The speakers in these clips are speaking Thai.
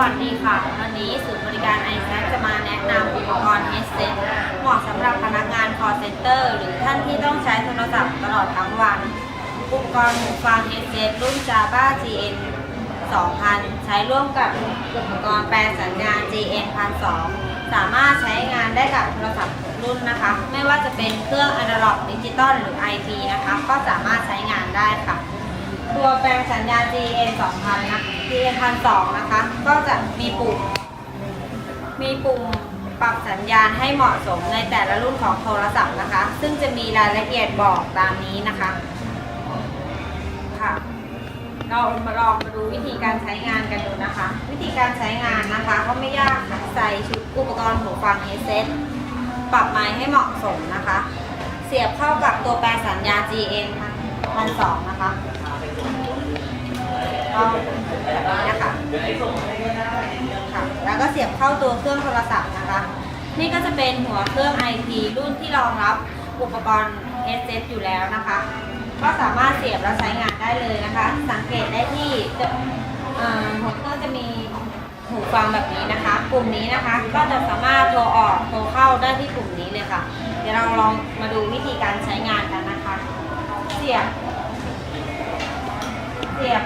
วัสดีค่ะ วันนี้ศูนย์บริการ i อ a c จะมาแนะนำอุปกรณ์ headset เหมาะสำหรับพนักงาน call center หรือท่านที่ต้องใช้โทรศัพท์ตลอดทั้งวัน อุปกรณ์หูฟัง headset รุ่น Java GN 2000 ใช้ร่วมกับอุปกรณ์แปลสัญญาณ GN 1002 สามารถใช้งานได้กับโทรศัพท์รุ่นนะคะ ไม่ว่าจะเป็นเครื่องอนาล็อกดิจิตอลหรือ IP นะคะ ก็สามารถใช้งานได้ค่ะ ตัวแปลงสัญญาณ GN 2000 นะคะ GN 1002นะคะ ก็จะมีปุ่ม มีปุ่มปรับสัญญาณให้เหมาะสมในแต่ละรุ่นของโทรศัพท์นะคะ ซึ่งจะมีรายละเอียดบอกตามนี้นะคะ ค่ะ เรามาลองมาดูวิธีการใช้งานกันดูนะคะ วิธีการใช้งานนะคะก็ไม่ยากค่ะใส่ชุดอุปกรณ์หูฟัง headset ปรับไมค์ให้เหมาะสมนะคะ เสียบเข้ากับตัวแปลสัญญาณ GN 1002นะคะ แบบนี้นะคะค่ะแล้วก็เสียบเข้าตัวเครื่องโทรศัพท์นะคะ นี่ก็จะเป็นหัวเครื่อง IP รุ่นที่รองรับอุปกรณ์ headset อยู่แล้วนะคะ ก็สามารถเสียบแล้วใช้งานได้เลยนะคะ สังเกตได้ที่หัวเครื่องจะมีหูฟังแบบนี้นะคะ ปุ่มนี้นะคะ ก็จะสามารถโทรออกโทรเข้าได้ที่ปุ่มนี้เลยค่ะ เดี๋ยวเราลองมาดูวิธีการใช้งานกันนะคะ เสียบ เสียบ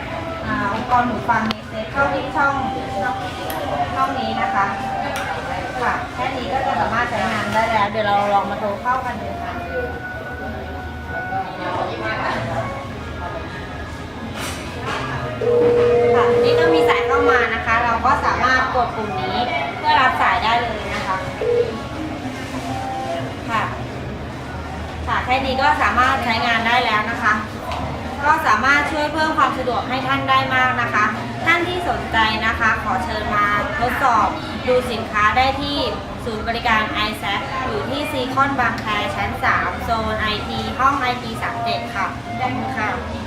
กรณ์หูฟังเฮดเซ็ตเข้าที่ช่องช่องนี้นะคะ ค่ะ แค่นี้ก็จะสามารถใช้งานได้แล้ว เดี๋ยวเราลองมาโทรเข้ากันดูค่ะค่ะ นี่ก็มีสายเข้ามานะคะ เราก็สามารถกดปุ่มนี้เพื่อรับสายได้เลยนะคะ ค่ะ ค่ะ แค่นี้ก็สามารถใช้งานได้แล้วนะคะ ก็สามารถช่วยเพิ่มความสะดวกให้ท่านได้มากนะคะ ท่านที่สนใจนะคะ ขอเชิญมาทดสอบดูสินค้าได้ที่ศูนย์บริการ i s a c อยู่ที่ซีคอนบางแคชั้น 3 โซน IT ห้อง IT 37 ค่ะขอบคุณค่ะ